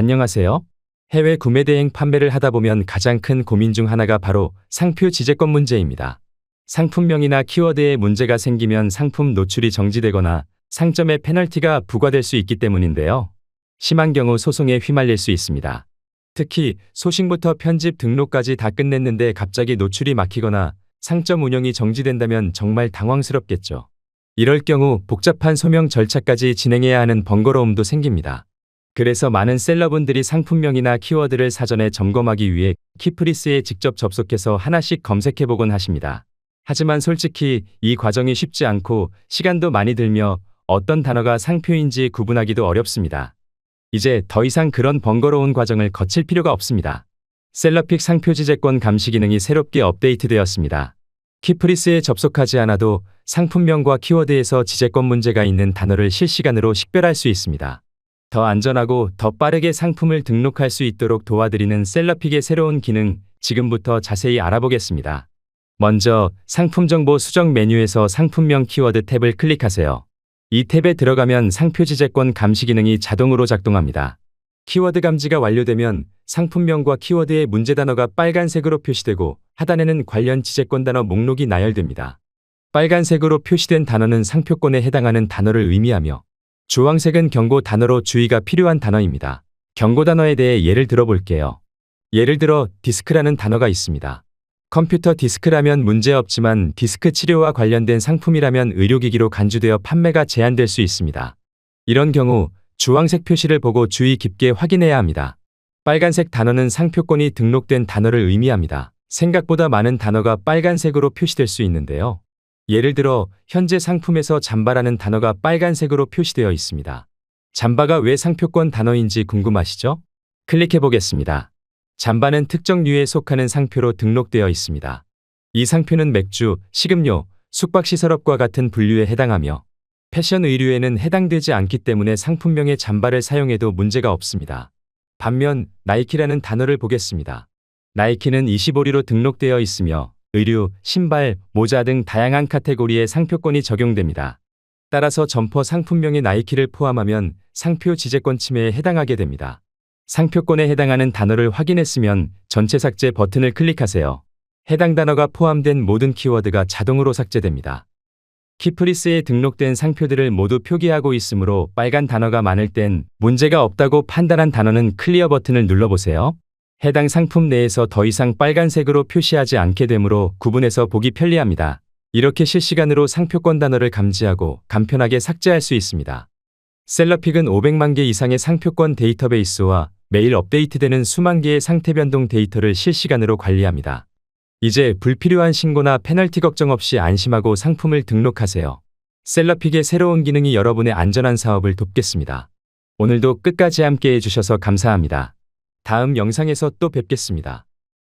안녕하세요. 해외 구매 대행 판매를 하다 보면 가장 큰 고민 중 하나가 바로 상표 지재권 문제입니다. 상품명이나 키워드에 문제가 생기면 상품 노출이 정지되거나 상점에 페널티가 부과될 수 있기 때문인데요. 심한 경우 소송에 휘말릴 수 있습니다. 특히 소식부터 편집 등록까지 다 끝냈는데 갑자기 노출이 막히거나 상점 운영이 정지된다면 정말 당황스럽겠죠. 이럴 경우 복잡한 소명 절차까지 진행해야 하는 번거로움도 생깁니다. 그래서 많은 셀러분들이 상품명이나 키워드를 사전에 점검하기 위해 키프리스에 직접 접속해서 하나씩 검색해보곤 하십니다. 하지만 솔직히 이 과정이 쉽지 않고 시간도 많이 들며 어떤 단어가 상표인지 구분하기도 어렵습니다. 이제 더 이상 그런 번거로운 과정을 거칠 필요가 없습니다. 셀러픽 상표 지재권 감시 기능이 새롭게 업데이트되었습니다. 키프리스에 접속하지 않아도 상품명과 키워드에서 지재권 문제가 있는 단어를 실시간으로 식별할 수 있습니다. 더 안전하고 더 빠르게 상품을 등록할 수 있도록 도와드리는 셀러픽의 새로운 기능 지금부터 자세히 알아보겠습니다. 먼저 상품 정보 수정 메뉴에서 상품명 키워드 탭을 클릭하세요. 이 탭에 들어가면 상표 지재권 감시 기능이 자동으로 작동합니다. 키워드 감지가 완료되면 상품명과 키워드의 문제 단어가 빨간색으로 표시되고 하단에는 관련 지재권 단어 목록이 나열됩니다. 빨간색으로 표시된 단어는 상표권에 해당하는 단어를 의미하며 주황색은 경고 단어로 주의가 필요한 단어입니다. 경고 단어에 대해 예를 들어 볼게요. 예를 들어 디스크라는 단어가 있습니다. 컴퓨터 디스크라면 문제없지만 디스크 치료와 관련된 상품이라면 의료기기로 간주되어 판매가 제한될 수 있습니다. 이런 경우 주황색 표시를 보고 주의 깊게 확인해야 합니다. 빨간색 단어는 상표권이 등록된 단어를 의미합니다. 생각보다 많은 단어가 빨간색으로 표시될 수 있는데요. 예를 들어 현재 상품에서 잠바라는 단어가 빨간색으로 표시되어 있습니다. 잠바가 왜 상표권 단어인지 궁금하시죠? 클릭해 보겠습니다. 잠바는 특정 류에 속하는 상표로 등록되어 있습니다. 이 상표는 맥주, 식음료, 숙박시설업과 같은 분류에 해당하며 패션 의류에는 해당되지 않기 때문에 상품명의 잠바를 사용해도 문제가 없습니다. 반면 나이키라는 단어를 보겠습니다. 나이키는 25리로 등록되어 있으며 의류, 신발, 모자 등 다양한 카테고리의 상표권이 적용됩니다. 따라서 점퍼 상품명의 나이키를 포함하면 상표 지재권 침해에 해당하게 됩니다. 상표권에 해당하는 단어를 확인했으면 전체 삭제 버튼을 클릭하세요. 해당 단어가 포함된 모든 키워드가 자동으로 삭제됩니다. 키프리스에 등록된 상표들을 모두 표기하고 있으므로 빨간 단어가 많을 땐 문제가 없다고 판단한 단어는 클리어 버튼을 눌러보세요. 해당 상품 내에서 더 이상 빨간색으로 표시하지 않게 되므로 구분해서 보기 편리합니다. 이렇게 실시간으로 상표권 단어를 감지하고 간편하게 삭제할 수 있습니다. 셀러픽은 500만 개 이상의 상표권 데이터베이스와 매일 업데이트되는 수만 개의 상태 변동 데이터를 실시간으로 관리합니다. 이제 불필요한 신고나 페널티 걱정 없이 안심하고 상품을 등록하세요. 셀러픽의 새로운 기능이 여러분의 안전한 사업을 돕겠습니다. 오늘도 끝까지 함께 해주셔서 감사합니다. 다음 영상에서 또 뵙겠습니다.